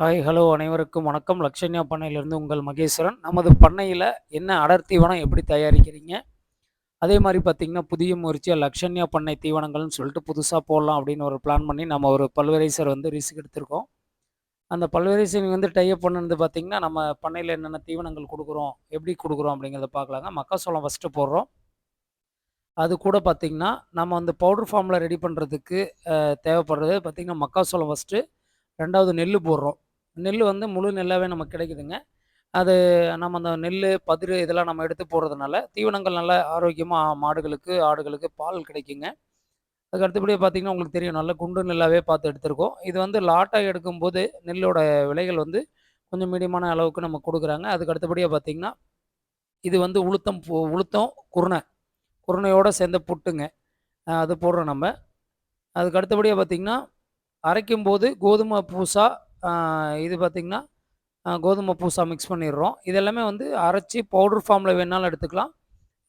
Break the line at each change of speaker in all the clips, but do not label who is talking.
Hi hello அனைவருக்கும் வணக்கம். லக்ஷன்யா பண்ணையிலிருந்து உங்கள் மகேஸ்வரன். நமது பண்ணையில் என்ன அடர் தீவனம் எப்படி தயாரிக்கிறீங்க? அதே மாதிரி பார்த்திங்கன்னா புதிய முயற்சியாக லக்ஷன்யா பண்ணை தீவனங்கள்னு சொல்லிட்டு புதுசாக போடலாம் அப்படின்னு ஒரு பிளான் பண்ணி நம்ம ஒரு பல்வரைசர் வந்து ரிஸ்க் எடுத்திருக்கோம். அந்த பல்வரைசர் வந்து டைப் பண்ணது பார்த்திங்கன்னா நம்ம பண்ணையில் என்னென்ன தீவனங்கள் கொடுக்குறோம் எப்படி கொடுக்குறோம் அப்படிங்கிறத பார்க்கலாங்க மக்காசோளம் ஃபஸ்ட்டு போடுறோம். அது கூட பார்த்திங்கன்னா நம்ம அந்த பவுடர் ஃபார்மில் ரெடி பண்ணுறதுக்கு தேவைப்படுறது பார்த்திங்கன்னா மக்காசோளம் ஃபஸ்ட்டு ரெண்டாவது நெல் போடுறோம். நெல் வந்து முழு நெல்லாகவே நமக்கு கிடைக்குதுங்க. அது நம்ம அந்த நெல் பதிரு இதெல்லாம் நம்ம எடுத்து போடுறதுனால தீவனங்கள் நல்ல ஆரோக்கியமாக மாடுகளுக்கு ஆடுகளுக்கு பால் கிடைக்குங்க. அதுக்கு அடுத்தபடியாக பார்த்தீங்கன்னா உங்களுக்கு தெரியும் நல்ல குண்டு நெல்லாகவே பார்த்து எடுத்திருக்கோம். இது வந்து லாட்டாக எடுக்கும்போது நெல்லோட விலைகள் வந்து கொஞ்சம் மீடியமான அளவுக்கு நம்ம கொடுக்குறாங்க. அதுக்கு அடுத்தபடியாக பார்த்தீங்கன்னா இது வந்து உளுத்தம் உளுத்தம் குருணை. குருணையோடு சேர்ந்த புட்டுங்க. அது போடுறோம் நம்ம. அதுக்கு அடுத்தபடியாக பார்த்திங்கன்னா அரைக்கும் போது கோதுமை பூசா இது பார்த்திங்கன்னா கோதுமை பூசா மிக்ஸ் பண்ணிடுறோம். இதெல்லாமே வந்து அரைச்சி பவுட்ரு ஃபார்மில் வேணாலும் எடுத்துக்கலாம்.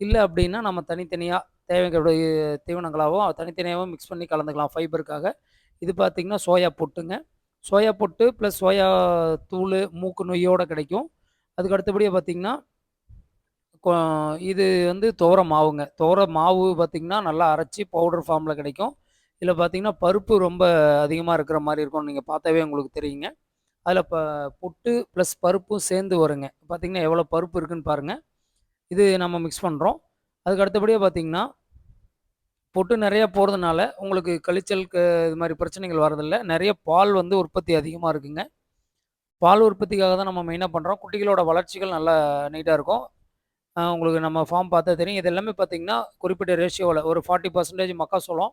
இல்லை அப்படின்னா நம்ம தனித்தனியாக தேவைக்கூடிய தீவனங்களாகவும் தனித்தனியாகவும் மிக்ஸ் பண்ணி கலந்துக்கலாம் ஃபைபருக்காக இது பார்த்திங்கன்னா சோயா பொட்டுங்க. சோயா பொட்டு ப்ளஸ் சோயா தூள் மூக்கு நொய்யோடு கிடைக்கும். அதுக்கு அடுத்தபடியாக பார்த்திங்கன்னா இது வந்து துவர மாவுங்க. துவர மாவு பார்த்திங்கன்னா நல்லா அரைச்சி பவுடர் ஃபார்மில் கிடைக்கும். இதில் பார்த்தீங்கன்னா பருப்பு ரொம்ப அதிகமாக இருக்கிற மாதிரி இருக்கும் நீங்கள் பார்த்தாவே உங்களுக்கு தெரியுங்க. அதில் இப்போ புட்டு ப்ளஸ் பருப்பும் சேர்ந்து வருங்க. பார்த்திங்கன்னா எவ்வளோ பருப்பு இருக்குதுன்னு பாருங்கள் இது நம்ம மிக்ஸ் பண்ணுறோம் அதுக்கு அடுத்தபடியாக பார்த்திங்கன்னா பொட்டு நிறையா போகிறதுனால உங்களுக்கு கழிச்சலுக்கு இது மாதிரி பிரச்சனைகள் வரதில்லை நிறைய பால் வந்து உற்பத்தி அதிகமாக இருக்குங்க. பால் உற்பத்திக்காக தான் நம்ம மெயினாக பண்ணுறோம் குட்டிகளோட வளர்ச்சிகள் நல்லா நீட்டாக இருக்கும். உங்களுக்கு நம்ம ஃபார்ம் பார்த்தா தெரியும். இது எல்லாமே பார்த்திங்கன்னா குறிப்பிட்ட ரேஷியோவில் ஒரு ஃபார்ட்டி பர்சன்டேஜ் மக்காசோளம்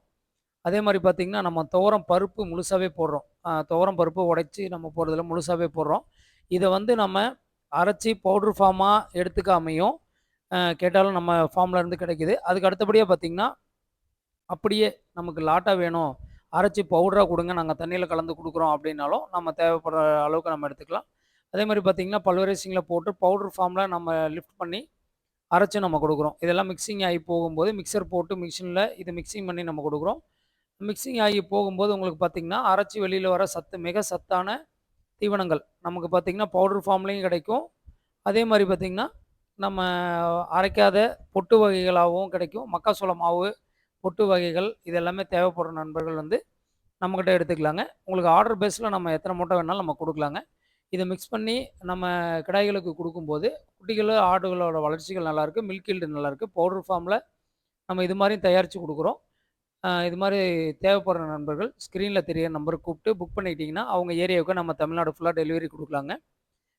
அதே மாதிரி பார்த்திங்கன்னா நம்ம துவரம் பருப்பு முழுசாகவே போடுறோம். துவரம் பருப்பு உடைச்சி நம்ம போடுறதில்ல முழுசாகவே போடுறோம். இதை வந்து நம்ம அரைச்சி பவுட்ரு ஃபார்மாக எடுத்துக்காமையும் கேட்டாலும் நம்ம ஃபார்மில் இருந்து கிடைக்கிது. அதுக்கு அடுத்தபடியாக பார்த்திங்கன்னா அப்படியே நமக்கு லாட்டாக வேணும். அரைச்சி பவுடராக கொடுங்க நாங்கள் தண்ணியில் கலந்து கொடுக்குறோம் அப்படின்னாலும் நம்ம தேவைப்படுற அளவுக்கு நம்ம எடுத்துக்கலாம். அதே மாதிரி பார்த்திங்கன்னா பல்வரைசிங்கில் போட்டு பவுட்ரு ஃபார்மில் நம்ம லிஃப்ட் பண்ணி அரைச்சி நம்ம கொடுக்குறோம். இதெல்லாம் மிக்சிங் ஆகி போகும்போது மிக்சர் போட்டு மிக்சினில் இது மிக்சிங் பண்ணி நம்ம கொடுக்குறோம். மிக்சிங் ஆகி போகும்போது உங்களுக்கு பார்த்திங்கன்னா அரைச்சி வெளியில் வர சத்து மிக சத்தான தீவனங்கள். நமக்கு பார்த்திங்கன்னா பவுடர் ஃபார்ம்லேயும் கிடைக்கும். அதே மாதிரி பார்த்திங்கன்னா நம்ம அரைக்காத பொட்டு வகைகளாகவும் கிடைக்கும். மக்காசோள மாவு பொட்டு வகைகள் இது எல்லாமே தேவைப்படுற நண்பர்கள் வந்து நம்மக்கிட்ட எடுத்துக்கலாங்க. உங்களுக்கு ஆர்டர் பேஸில் நம்ம எத்தனை மூட்டை வேணாலும் நம்ம கொடுக்கலாங்க. இதை மிக்ஸ் பண்ணி நம்ம கிடாய்களுக்கு கொடுக்கும்போது குட்டிகள் ஆடுகளோட வளர்ச்சிகள் நல்லாயிருக்கு மில்க் ஈல்டு நல்லாயிருக்கு பவுடர் ஃபார்மில் நம்ம இது மாதிரியும் தயாரித்து கொடுக்குறோம். இது மாதிரி தேவைப்படுற நண்பர்கள் ஸ்க்ரீனில் தெரியிற நம்பருக்கு கூப்பிட்டு புக் பண்ணிக்கிட்டிங்கன்னா அவங்க ஏரியாவுக்கு நம்ம தமிழ்நாடு ஃபுல்லாக டெலிவரி கொடுக்கலாங்க.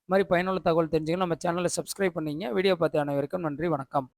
இது மாதிரி பயனுள்ள தகவல் தெரிஞ்சுக்கணும். நம்ம சேனலை சப்ஸ்கிரைப் பண்ணிங்க. வீடியோ பார்த்து அனைவருக்கும் நன்றி வணக்கம்.